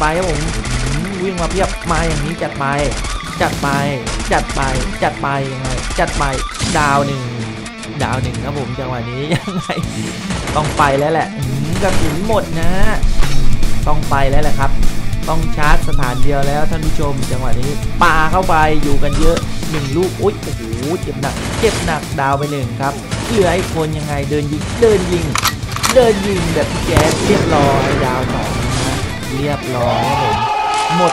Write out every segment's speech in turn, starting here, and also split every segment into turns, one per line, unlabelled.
ไปครับผมวิ่งมาเพียบมาอย่างนี้จัดไป จัดไป จัดไป จัดไปยังไง จัดไปดาวหนึ่งดาวหนึ่งครับผมจังหวะนี้ยังไงต้องไปแล้วแหละกระสุนหมดนะ ต้องไปแล้วแหละครับ ต้องชาร์จสถานเดียวแล้วท่านผู้ชม จังหวะนี้ปาเข้าไปอยู่กันเยอะหนึ่งลูกอุ้ยโอ้โหเจ็บหนัก เจ็บหนักดาวไปหนึ่งครับเหลือไอีกคนยังไงเดินยิงเดินยิง เดินยิงแบบพี่แจ๊สเรียบร้อยดาวสอง เรียบร้อยครับผมหมด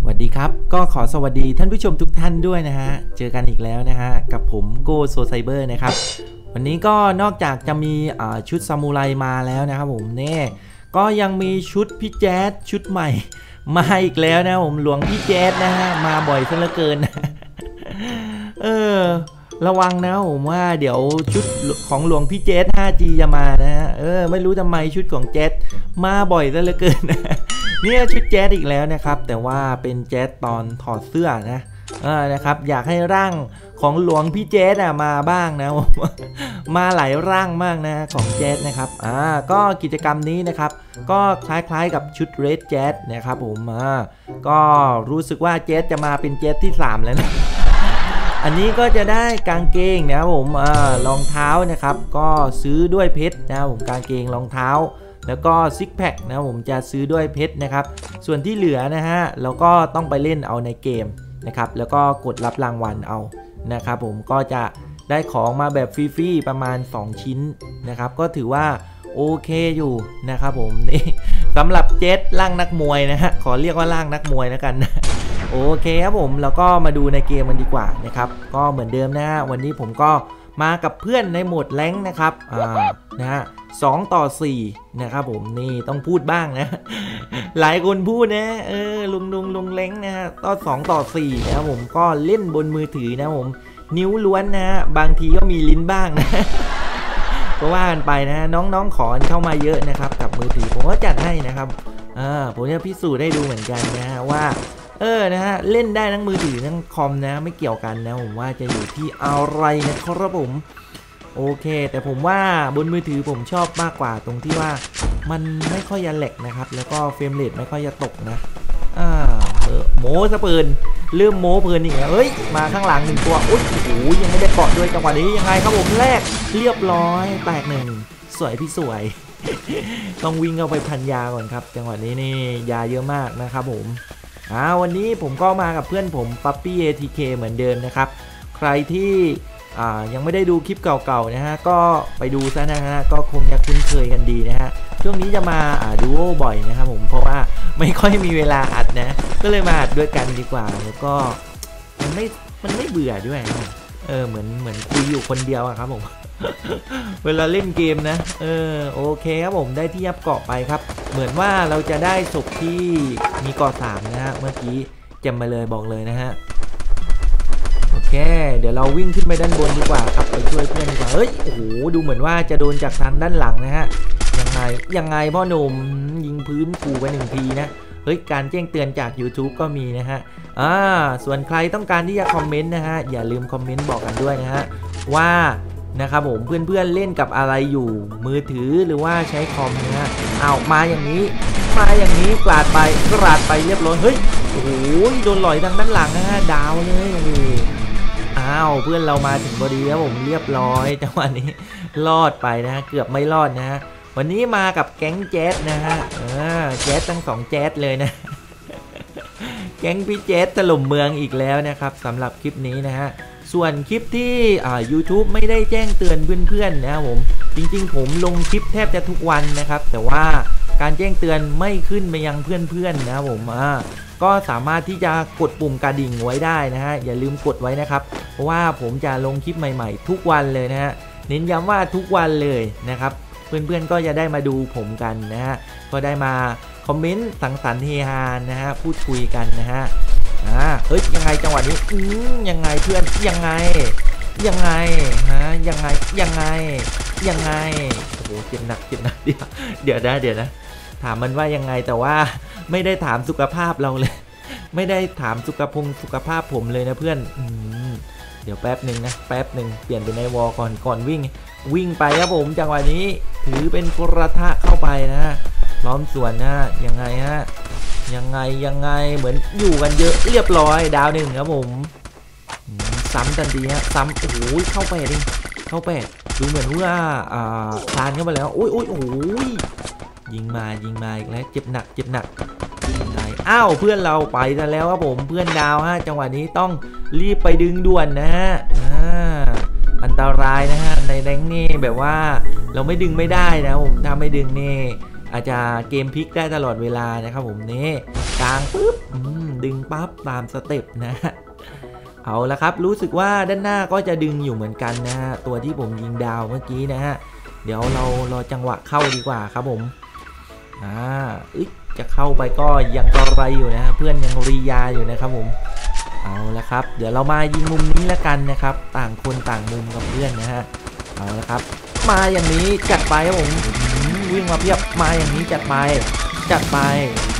สวัสดีครับก็ขอสวัสดีท่านผู้ชมทุกท่านด้วยนะฮะ เจอกันอีกแล้วนะฮะ กับผมโกโซไซเบอร์นะครับ วันนี้ก็นอกจากจะมีชุดซามูไรมาแล้วนะครับผมเน่ก็ยังมีชุดพี่แจ๊ดชุดใหม่ มาอีกแล้วนะผมหลวงพี่แจ๊ดนะฮะ มาบ่อยซะเหลือเกินนะ เออ ระวังนะผมว่าเดี๋ยวชุดของหลวงพี่เจส 5G จะมานะฮะเออ ไม่รู้ทำไมชุดของเจสมาบ่อยซะเหลือเกินเนี่ยชุดแจ๊สอีกแล้วนะครับ แต่ว่าเป็นแจ๊สตอนถอดเสื้อนะเออนะครับ อยากให้ร่างของหลวงพี่แจ๊สอะมาบ้างนะมมาหลายร่างมากนะของแจ๊สนะครับอ่าก็กิจกรรมนี้นะครับ ก็คล้ายๆกับชุดเรดแจ๊สนะครับผมอ่าก็รู้สึกว่าแจ๊สจะมาเป็นแจ๊สที่ 3 แล้วนะ อันนี้ก็จะได้กางเกงนะครับผมอรองเท้านะครับ ก็ซื้อด้วยเพชรนะครับผมกางเกงรองเท้า แล้วก็ซิกแพคนะผมจะซื้อด้วยเพชรนะครับ ส่วนที่เหลือนะฮะเราก็ต้องไปเล่นเอาในเกมนะครับ แล้วก็กดรับรางวัลเอานะครับ ผมก็จะได้ของมาแบบฟรีๆประมาณ 2 ชิ้นนะครับ ก็ถือว่าโอเคอยู่นะครับผมนี่สำหรับเจ็ตร่างนักมวยนะฮะขอเรียกว่าร่างนักมวยแล้วกันนะ โอเคครับผมแล้วก็มาดูในเกมมันดีกว่านะครับ ก็เหมือนเดิมนะฮะวันนี้ผมก็มากับเพื่อนในโหมดแรงนะครับอ่านะฮะสองต่อ4นะครับผมนี่ต้องพูดบ้างนะ หลายคนพูดนะเออลุงลุงลุงเล้งนะฮะต่อสองต่อ4นะครับผมก็เล่นบนมือถือนะผมนิ้วล้วนนะฮะบางทีก็มีลิ้นบ้างนะก็ว่ากันไปนะน้องๆขอเข้ามาเยอะนะครับ กับมือถือผมก็จัดให้นะครับอ่าผมจะพิสูจน์ได้ดูเหมือนกันนะฮะว่า เออนะฮะเล่นได้ทั้งมือถือทั้งคอมนะไม่เกี่ยวกันนะผมว่าจะอยู่ที่อะไรนะครับผมโอเค แต่ผมว่าบนมือถือผมชอบมากกว่าตรงที่ว่ามันไม่ค่อยจะแหลกนะครับ แล้วก็เฟรมเรทไม่ค่อยจะตกนะอ่าเออโม้สะเปินเริ่มโม้เพลินอีกเฮ้ยมาข้างหลังหนึ่งตัวอุ้ยโอ้โหยังไม่ได้เกาะด้วยจังหวะนี้ยังไงครับผมแรกเรียบร้อยแตกหนึ่งสวยพี่สวย ต้องวิ่งเข้าไปพันยาก่อนครับ จังหวะนี้นี่ยาเยอะมากนะครับผม อ่าวันนี้ผมก็มากับเพื่อนผมปั๊ปปี้ ATK เหมือนเดิมนะครับ ใครที่ยังไม่ได้ดูคลิปเก่าๆนะฮะ ก็ไปดูซะนะฮะ ก็คงจะคุ้นเคยกันดีนะฮะ ช่วงนี้จะมาดูโอบ่อยนะครับผม เพราะว่าไม่ค่อยมีเวลาอัดนะ ก็เลยมาอัดด้วยกันดีกว่า แล้วก็มันไม่ มันไม่เบื่อด้วยนะเออ เหมือน เหมือนคุยอยู่คนเดียวอะครับผม เวลาเล่นเกมนะ เออโอเคครับผมได้ที่ยับเกาะไปครับ เหมือนว่าเราจะได้ศพที่มีเกาะสามนะฮะเมื่อกี้จำมาเลยบอกเลยนะฮะโอเค เดี๋ยวเราวิ่งขึ้นไปด้านบนดีกว่าครับไปช่วยเพื่อนดีกว่าเฮ้ยโอ้โหดูเหมือนว่าจะโดนจากทางด้านหลังนะฮะยังไงยังไงพ่อหนุ่มยิงพื้นขู่ไปหนึ่งทีนะเฮ้ยการแจ้งเตือนจาก YouTube ก็มีนะฮะอ่าส่วนใครต้องการที่จะคอมเมนต์นะฮะอย่าลืมคอมเมนต์บอกกันด้วยนะฮะว่า นะครับผมเพื่อนๆเล่นกับอะไรอยู่มือถือหรือว่าใช้คอมเนะฮะเอามาอย่างนี้ มาอย่างนี้กลาดไปกลาดไปเรียบร้อยเฮ้ยโอ้โหโดนหลอยทางด้านหลังนะฮะดาวเลยอ้าวเพื่อนเรามาถึงพอดีแล้วผมเรียบร้อยจังหวะนี้รอดไปนะฮะเกือบไม่รอดนะฮะวันนี้มากับแก๊งแจ๊สนะฮะเออแจ๊สทั้งสองแจ๊สเลยนะแก๊งพี่แจ๊สถล่มเมืองอีกแล้วนะครับสำหรับคลิปนี้นะฮะ ส่วนคลิปที่อ่า YouTube ไม่ได้แจ้งเตือนเพื่อนๆนะครับผม จริงๆ ผมลงคลิปแทบจะทุกวันนะครับ แต่ว่าการแจ้งเตือนไม่ขึ้นไปยังเพื่อนๆนะครับผมอ่าก็สามารถที่จะกดปุ่มกระดิ่งไว้ได้นะฮะอย่าลืมกดไว้นะครับ เพราะว่าผมจะลงคลิปใหม่ๆ ทุกวันเลยนะฮะเน้นย้ำว่าทุกวันเลยนะครับเพื่อนๆก็จะได้มาดูผมกันนะฮะก็ได้มาคอมเมนต์สังสรรค์เฮฮานะฮะพูดคุยกันนะฮะ อ่าเฮ้ยยังไงจังหวะนี้อืมยังไงเพื่อนยังไง ยังไงฮะยังไงยังไงยังไงโอ้โหเจ็บหนักเจ็บหนักเดี๋ยวเดี๋ยวนะเดี๋ยวนะถามมันว่ายังไงแต่ว่าไม่ได้ถามสุขภาพเราเลย ไม่ได้ถามสุขภงสุขภาพผมเลยนะเพื่อนอเดี๋ยวแป๊บหนึ่งนะแป๊บหนึ่งเปลี่ยนเป็นในวอลก่อนก่อนวิ่ง วิ่งไปครับผมจังหวะนี้ถือเป็นกระทะเข้าไปนะล้อมสวนนะยังไงฮะ ยังไงยังไงเหมือนอยู่กันเยอะเรียบร้อยดาวหนึ่งครับผมซ้ำทันทีฮะซ้ำโอ้โหเข้าไปดิเข้าไปดูเหมือนว่าอ่าคลานเข้ามาแล้วโอ้ยโอ้ยโอ้ยยิงมายิงมาอีกแล้วเจ็บหนักเจ็บหนักอ้าวเพื่อนเราไปซะแล้วครับผมเพื่อนดาวฮะจังหวะนี้ต้องรีบไปดึงด่วนนะฮะอันตรายนะฮะในแรงนี่แบบว่าเราไม่ดึงไม่ได้นะผมถ้าไม่ดึงนี่ อาจจะเกมพลิกได้ตลอดเวลานะครับผมนี่กลางปุ๊บดึงปั๊บตามสเต็ปนะเอาละครับ รู้สึกว่าด้านหน้าก็จะดึงอยู่เหมือนกันนะฮะตัวที่ผมยิงดาวเมื่อกี้นะฮะเดี๋ยวเรารอจังหวะเข้าดีกว่าครับผมอ่าอึจะเข้าไปก็ยังกระไรอยู่นะเพื่อนยังรียาอยู่นะครับผมเอาละครับ เดี๋ยวเรามายิงมุมนี้แล้วกันนะครับ ต่างคนต่างมุมกับเพื่อนนะฮะเอาละครับ มาอย่างนี้จัดไปครับผมวิ่งมาเพียบมาอย่างนี้จัดไป จัดไป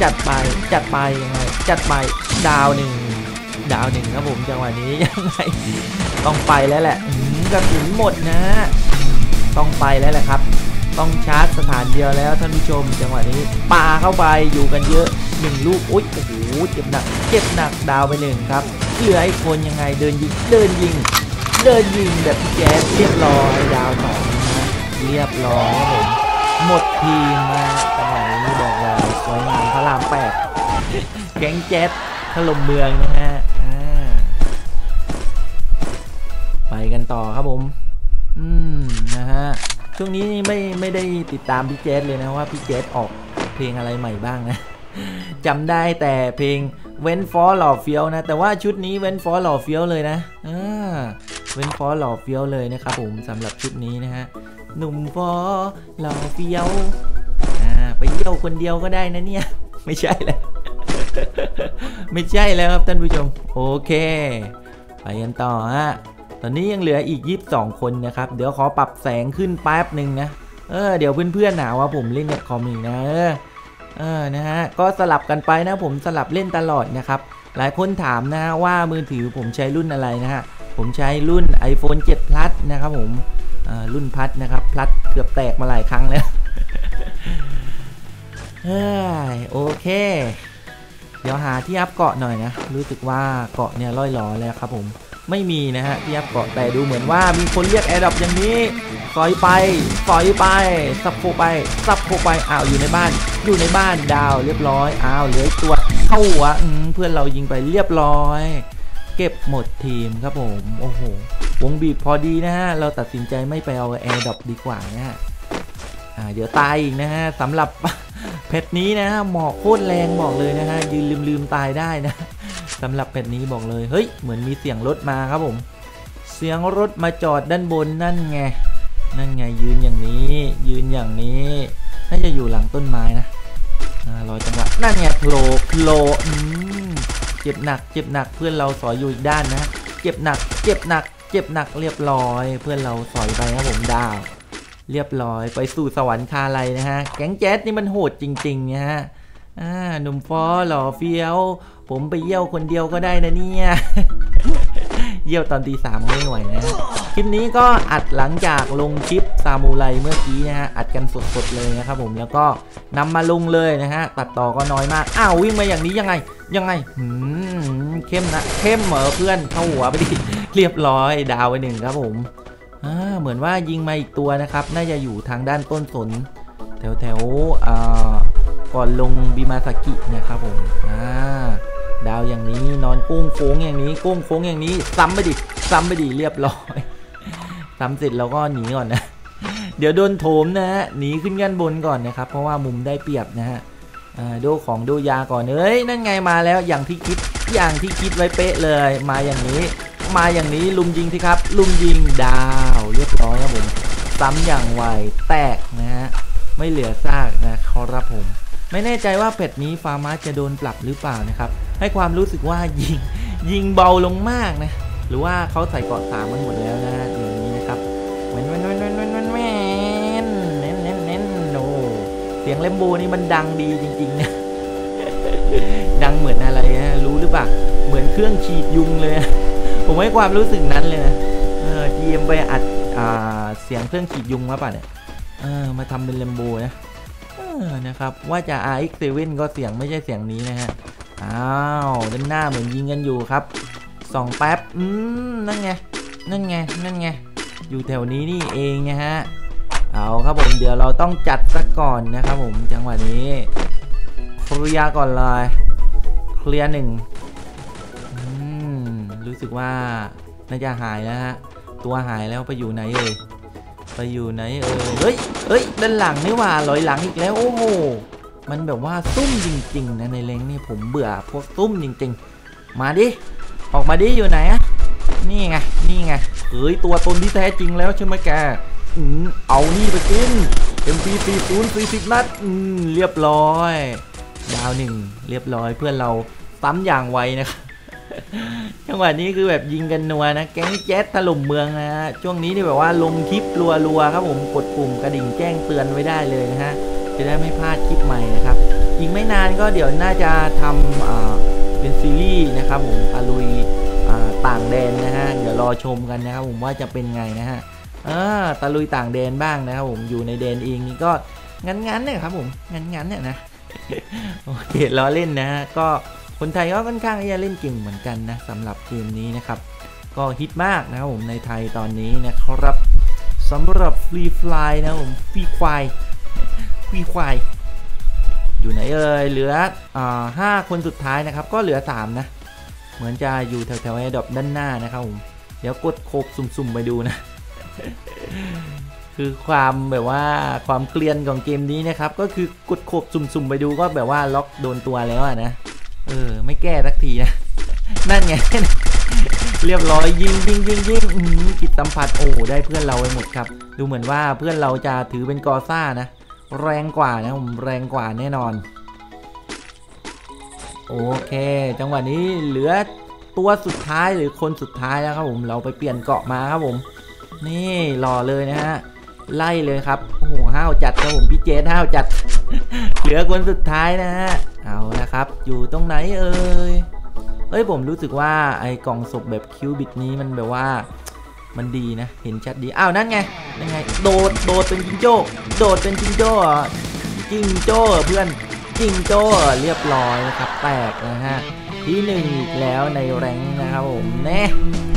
จัดไป จัดไปยังไงจัดไปดาวหนึ่งดาวหนึ่งครับผมจังหวะนี้ยังไงต้องไปแล้วแหละกระสุนหมดนะ ต้องไปแล้วแหละครับ ต้องชาร์จสถานเดียวแล้วท่านผู้ชม จังหวะนี้ปาเข้าไปอยู่กันเยอะหนึ่งลูกโอ้ยโอ้โหเจ็บหนักเจ็บหนักดาวไปหนึ่งครับเหลือไอ้คนยังไงเดินยิงเดินยิง เดินยิงแบบแจ๊สเรียบร้อยดาวสอง เรียบร้อยครับผมหมดทีมมาจังหวะนี้บอกเลยสวยงามพระรามแปดแก๊งแจ๊สถล่มเมืองนะฮะไปกันต่อครับผม อืมนะฮะช่วงนี้ไม่ไม่ได้ติดตามพี่เจสเลยนะว่าพี่เจสออกเพลงอะไรใหม่บ้างนะจำได้แต่เพลงเว้นฟอหล่อเฟี้ยวนะ แต่ว่าชุดนี้เว้นฟอหล่อเฟี้ยวเลยนะเว้นฟอหล่อเฟี้ยวเลยนะครับผมสำหรับชุดนี้นะฮะ หนุ่มฟอหล่อเฟี้ยวไปเที่ยวคนเดียวก็ได้นะเนี่ย ไม่ใช่แล้ว ไม่ใช่แล้วครับท่านผู้ชม โอเค ไปกันต่อฮะ ตอนนี้ยังเหลืออีก 22 คนนะครับ เดี๋ยวขอปรับแสงขึ้นแป๊บหนึ่งนะ เออ เดี๋ยวเพื่อนๆหนาว่าผมเล่นเน็ตคอมอีกนะ เออเออนะฮะ ก็สลับกันไปนะผมสลับเล่นตลอดนะครับ หลายคนถามนะว่ามือถือผมใช้รุ่นอะไรนะฮะ ผมใช้รุ่น iPhone 7 Plus นะครับผม รุ่นพัดนะครับ พลัดเกือบแตกมาหลายครั้งแล้วเฮ้ยโอเค เดี๋ยวหาที่อัพเกาะหน่อยนะ รู้สึกว่าเกาะเนี่ยร่อยหลอแล้วครับผมไม่มีนะฮะที่อัพเกาะแต่ดูเหมือนว่ามีคนเรียกแอร์ดับอย่างนี้สอยไปสอยไปซับโคไปซับโคไปอ้าวอยู่ในบ้าน อยู่ในบ้านดาวเรียบร้อยอ้าวเหลือตัวเข้าหัวเพื่อนเรายิงไปเรียบร้อย เก็บหมดทีมครับผมโอ้โหวงบีบพอดีนะฮะ เราตัดสินใจไม่ไปเอาแอร์ดับดีกว่านะฮะอ่าเดี๋ยวตายอีกนะฮะสำหรับเพชรนี้นะฮะหมอกโคตรแรงบอกเลยนะฮะยืนลืมลืมตายได้นะสำหรับแผ่นนี้บอกเลยเฮ้ยเหมือนมีเสียงรถมาครับผม เสียงรถมาจอดด้านบนนั่นไงนั่นไงยืนอย่างนี้ ยืนอย่างนี้น่าจะอยู่หลังต้นไม้นะรอจังหวะนั่นไงโผล่โผล่ เจ็บหนัก เจ็บหนักเพื่อนเราสอยอยู่อีกด้านนะ เจ็บหนัก เจ็บหนัก เจ็บหนักเรียบร้อย เพื่อนเราสอยไปครับผมดาว เรียบร้อยไปสู่สวรรค์คาไลนะฮะ แก๊งแจ๊สนี่มันโหดจริงๆนะฮะอ่าหนุ่มฟอหล่อเฟี้ยว ผมไปเยี่ยวคนเดียวก็ได้นะเนี่ย เยี่ยวตอนตีสามไม่ไหวนะ ลิปนี้ก็อัดหลังจากลงคลิปซามูไรเมื่อกี้นะฮะ อัดกันสดๆเลยนะครับผม แล้วก็นำมาลงเลยนะฮะ ตัดต่อก็น้อยมาก อ้าววิ่งมาอย่างนี้ยังไง ยังไงหืมเข้มนะ เข้มเหมอเพื่อนเข้าหัวไปดิ เรียบร้อยดาวไปหนึ่งครับผม อ่า เหมือนว่ายิงมาอีกตัวนะครับ น่าจะอยู่ทางด้านต้นสน แถวแถวอ่า ก่อนลงบิมาสกินะครับผม อ่าดาวอย่างนี้นอนกุ้งโค้งอย่างนี้กุ้งโค้งอย่างนี้ ซ้ำไปดิ ซ้ำไปดิเรียบร้อย ซ้ำเสร็จเราก็หนีก่อนนะ เดี๋ยวโดนโถมนะฮะ หนีขึ้นกันบนก่อนนะครับ เพราะว่ามุมได้เปรียบนะฮะดูของดูยาก่อนเอ้ย นั่นไงมาแล้ว อย่างที่คิด อย่างที่คิดไว้เป๊ะเลย มาอย่างนี้ มาอย่างนี้ลุมยิงสิครับ ลุมยิงดาวเรียบร้อยครับผม ซ้ำอย่างไว แตกนะฮะ ไม่เหลือซากนะครับผม ไม่แน่ใจว่าเป็ดนี้ฟาร์มาจะโดนปรับหรือเปล่านะครับ ให้ความรู้สึกว่ายิงยิงเบาลงมากนะ หรือว่าเขาใส่เกาะสามมันหมดแล้วนะ เสียงเลมโบนี่มันดังดีจริงๆนะดังเหมือนอะไรฮะรู้หรือเปล่าเหมือนเครื่องฉีดยุงเลย ผมให้ความรู้สึกนั้นเลยนะเออทีมไปอัดอ่าเสียงเครื่องขีดยุงมาป่ะเนี่ยเออมาทำเป็นเลมโบนะนะครับว่าจะ RX7 ก็เสียงไม่ใช่เสียงนี้นะฮะอ้าวด้านหน้าเหมือนยิงกันอยู่ครับสองแป๊บอืมนั่นไงนั่นไงนั่นไงอยู่แถวนี้นี่เองนะฮะ เอาครับผมเดี๋ยวเราต้องจัดซะก่อนนะครับผมจังหวะนี้เคลียร์ก่อนเลยเคลียร์หนึ่งรู้สึกว่าน่าจะหายแล้วฮะตัวหายแล้วไปอยู่ไหนเอ่ยไปอยู่ไหนเอ่ยเฮ้ยเฮ้ยด้านหลังนี่ว่าลอยหลังอีกแล้วโอ้โหมันแบบว่าซุ่มจริงๆนะในเลงนี่ผมเบื่อพวกซุ่มจริง ๆ มาดิออกมาดิอยู่ไหนอะนี่ไงนี่ไงเฮ้ยตัวตนที่แท้จริงแล้วใช่ไหมแก เอานี่ไปกิน MP40 40นัดเรียบร้อย ดาวหนึ่งเรียบร้อยเพื่อนเราซ้ำอย่างไวนะครับจังหวะนี้คือแบบยิงกันนัวนะ แก๊งแจ๊สถล่มเมืองนะฮะช่วงนี้นี่แบบว่าลงคลิปรัวๆครับผมกดปุ่มกระดิ่งแจ้งเตือนไว้ได้เลยนะฮะจะได้ไม่พลาดคลิปใหม่นะครับอีกไม่นานก็เดี๋ยวน่าจะทำเป็นซีรีส์นะครับผมตะลุยต่างแดนนะฮะเดี๋ยวรอชมกันนะครับผมว่าจะเป็นไงนะฮะ ออตะลุยต่างแดนบ้างนะครับผมอยู่ในแดนเองนี่ก็งั้นๆเนี่ยครับผมงั้นๆเนี่ยนะโอเคล้อเล่นนะฮะก็คนไทยก็ค่อนข้างที่จะเล่นเก่งเหมือนกันนะสำหรับเกมนี้นะครับ ก็ฮิตมากนะครับผมในไทยตอนนี้นะครับสำหรับฟรีฟลายนะผมฟรีควายฟรีควายอยู่ไหนเอ่ยเหลืออ่าห้าคนสุดท้ายนะครับ ก็เหลือสามนะ เหมือนจะอยู่แถวๆไอ้ดอกด้านหน้านะครับผมเดี๋ยวกดโคบสุ่มๆไปดูนะ คือความแบบว่าความเกลียนของเกมนี้นะครับ ก็คือกดขบสุ่มๆไปดูก็แบบว่าล็อกโดนตัวแล้วนะ เออ ไม่แก้สักทีนะ นั่นไง เรียบร้อยยิงยิงยิงยิงอื้อหือจิตสัมผัสโอ้ได้เพื่อนเราไปหมดครับ ดูเหมือนว่าเพื่อนเราจะถือเป็นกอซ่านะ แรงกว่านะผมแรงกว่าแน่นอน โอเค จังหวะนี้เหลือตัวสุดท้ายหรือคนสุดท้ายแล้วครับผมเราไปเปลี่ยนเกาะมาครับผม นี่หล่อเลยนะฮะไล่เลยครับโอ้โหห้าวจัดครับผมพี่เจนห้าวจัด เหลือคนสุดท้ายนะฮะเอาละครับ อยู่ตรงไหนเอ่ยเอ้ยผมรู้สึกว่าไอ้กล่องศพแบบคิวบิดนี้มันแบบว่ามันดีนะ เห็นชัดดี อ้าวนั่นไงนั่นไง โดดโดดเป็นจิงโจ้โดดเป็นจิงโจ้จิงโจ้เพื่อนจิงโจ้เรอเรียบร้อยนะครับแตกนะฮะ ที่หนึ่งอีกแล้วในแรงนะครับผมแน่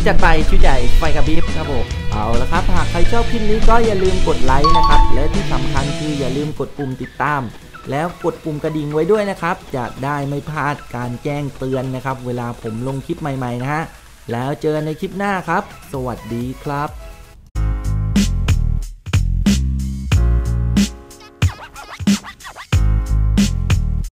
จัดไปชุดใหญ่ไฟกระพริบครับผมเอาละครับหากใครชอบคลิปนี้ก็อย่าลืมกดไลค์นะครับ และที่สำคัญคืออย่าลืมกดปุ่มติดตาม แล้วกดปุ่มกระดิ่งไว้ด้วยนะครับ จะได้ไม่พลาดการแจ้งเตือนนะครับ เวลาผมลงคลิปใหม่ๆนะฮะแล้วเจอกันในคลิปหน้าครับ สวัสดีครับ